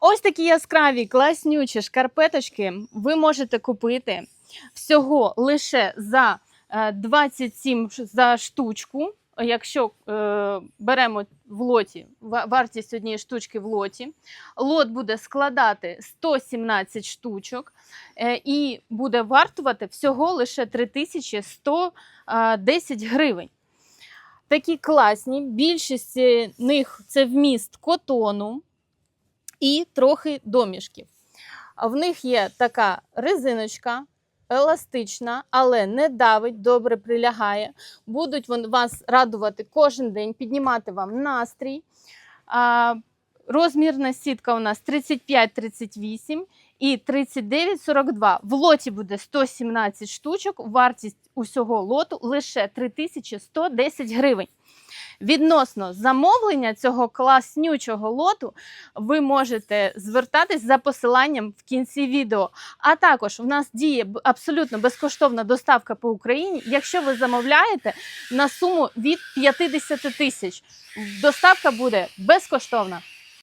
Ось такі яскраві, класнючі шкарпеточки ви можете купити всього лише за е, 27 за штучку. Якщо е, беремо в лоті вартість однієї штучки в лоті, лот буде складати 117 штучок е, і буде вартувати всього лише 3110 гривень. Такі класні, більшість е, них це вміст котону і трохи домішків. В них є така резиночка, еластична, але не давить, добре прилягає. Будуть вас радувати кожен день, піднімати вам настрій. Розмірна сітка у нас 35-38 і 39-42. В лоті буде 117 штучок, вартість усього лоту лише 3110 гривень. Відносно замовлення цього класнючого лоту ви можете звертатись за посиланням в кінці відео. А також у нас діє абсолютно безкоштовна доставка по Україні, якщо ви замовляєте на суму від 50 тисяч. Доставка буде безкоштовна.